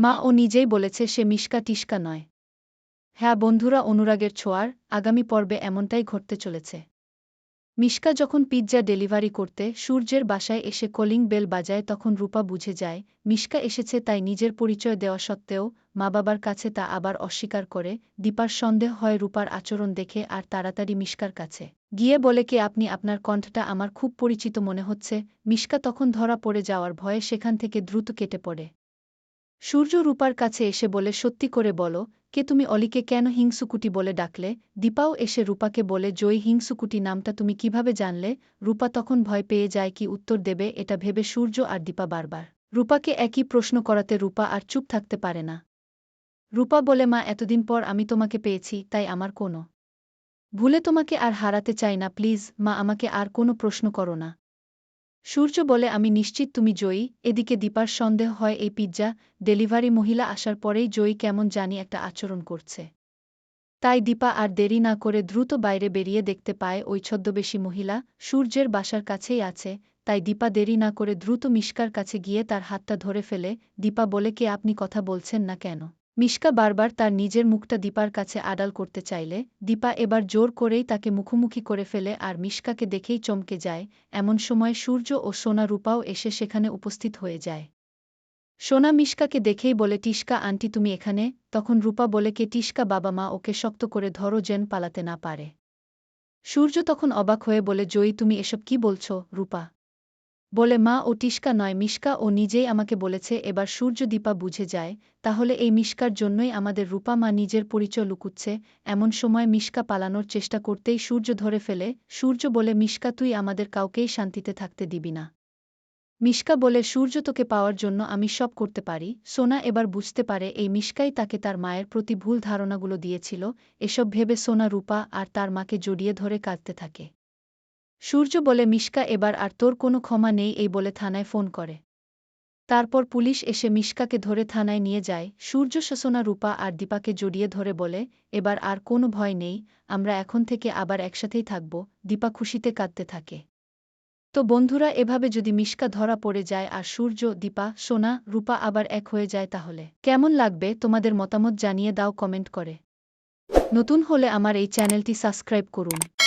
মা ও নিজেই বলেছে সে মিশকা টিস্কা নয়। হ্যাঁ বন্ধুরা, অনুরাগের ছোঁয়ার আগামী পর্বে এমনটাই ঘটতে চলেছে। মিশকা যখন পিৎজা ডেলিভারি করতে সূর্যের বাসায় এসে কলিং বেল বাজায় তখন রূপা বুঝে যায়, মিশকা এসেছে তাই নিজের পরিচয় দেওয়া সত্ত্বেও মা বাবার কাছে তা আবার অস্বীকার করে, দীপার সন্দেহ হয় রূপার আচরণ দেখে আর তাড়াতাড়ি মিশকার কাছে গিয়ে বলে কি, আপনি আপনার কণ্ঠটা আমার খুব পরিচিত মনে হচ্ছে। মিশকা তখন ধরা পড়ে যাওয়ার ভয়ে সেখান থেকে দ্রুত কেটে পড়ে। সূর্য রূপার কাছে এসে বলে, সত্যি করে বলো, কে তুমি অলিকে কেন হিংসুকুটি বলে ডাকলে? দীপাও এসে রূপাকে বলে, জয়ী হিংসুকুটি নামটা তুমি কীভাবে জানলে? রূপা তখন ভয় পেয়ে যায় কি উত্তর দেবে, এটা ভেবে সূর্য আর দীপা বারবার। রূপাকে একই প্রশ্ন করাতে রূপা আর চুপ থাকতে পারে না। রূপা বলে, মা, এতদিন পর আমি তোমাকে পেয়েছি, তাই আমার কোনো ভুলে তোমাকে আর হারাতে চাই না, প্লিজ, মা, আমাকে আর কোনো প্রশ্ন করো না। সূর্য বলে, আমি নিশ্চিত তুমি জয়ী। এদিকে দীপার সন্দেহ হয় এই পিৎজা ডেলিভারি মহিলা আসার পরেই জয়ী কেমন জানি একটা আচরণ করছে। তাই দীপা আর দেরি না করে দ্রুত বাইরে বেরিয়ে দেখতে পায় ওই ছদ্মবেশী মহিলা, সূর্যের বাসার কাছেই আছে। তাই দীপা দেরি না করে দ্রুত মিশকার কাছে গিয়ে তার হাতটা ধরে ফেলে। দীপা বলে, কে আপনি কথা বলছেন না কেন? মিশকা বারবার তার নিজের মুখটা দীপার কাছে আড়াল করতে চাইলে, দীপা এবার জোর করেই তাকে মুখোমুখি করে ফেলে আর মিশকাকে দেখেই চমকে যায়, এমন সময় সূর্য ও সোনা রূপাও এসে সেখানে উপস্থিত হয়ে যায়। সোনা মিশকাকে দেখেই বলে টিস্কা আন্টি তুমি এখানে? তখন রূপা বলে, কে টিস্কা বাবা মা, ওকে শক্ত করে ধরো যেন পালাতে না পারে। সূর্য তখন অবাক হয়ে বলে, জয়ী, তুমি এসব কি বলছো? রূপা বলে, মা, ও টিস্কা নয়, মিশকা ও নিজেই আমাকে বলেছে, এবার সূর্য দীপা বুঝে যায়, তাহলে এই মিশকার জন্যই আমাদের রূপা মা নিজের পরিচয় লুকুচ্ছে, এমন সময় মিশকা পালানোর চেষ্টা করতেই সূর্য ধরে ফেলে, সূর্য বলে, মিশকা, তুই আমাদের কাউকেই শান্তিতে থাকতে দিবি না। মিশকা বলে, সূর্য তোকে পাওয়ার জন্য আমি সব করতে পারি। সোনা এবার বুঝতে পারে, এই মিশকাই তাকে তার মায়ের প্রতি ভুল ধারণাগুলো দিয়েছিল, এসব ভেবে সোনা, রূপা আর তার মাকে জড়িয়ে ধরে কাঁদতে থাকে। সূর্য বলে, মিশকা, এবার আর তোর কোনো ক্ষমা নেই, এই বলে থানায় ফোন করে। তারপর পুলিশ এসে মিশকাকে ধরে থানায় নিয়ে যায়। সূর্য শোষণা রূপা আর দীপাকে জড়িয়ে ধরে বলে, এবার আর কোনো ভয় নেই, আমরা এখন থেকে আবার একসাথেই থাকব। দীপা খুশিতে কাঁদতে থাকে। তো বন্ধুরা, এভাবে যদি মিশকা ধরা পড়ে যায় আর সূর্য, দীপা, সোনা, রূপা আবার এক হয়ে যায় তাহলে? কেমন লাগবে? তোমাদের মতামত জানিয়ে দাও কমেন্ট করে। নতুন হলে আমার এই চ্যানেলটি সাবস্ক্রাইব করুন।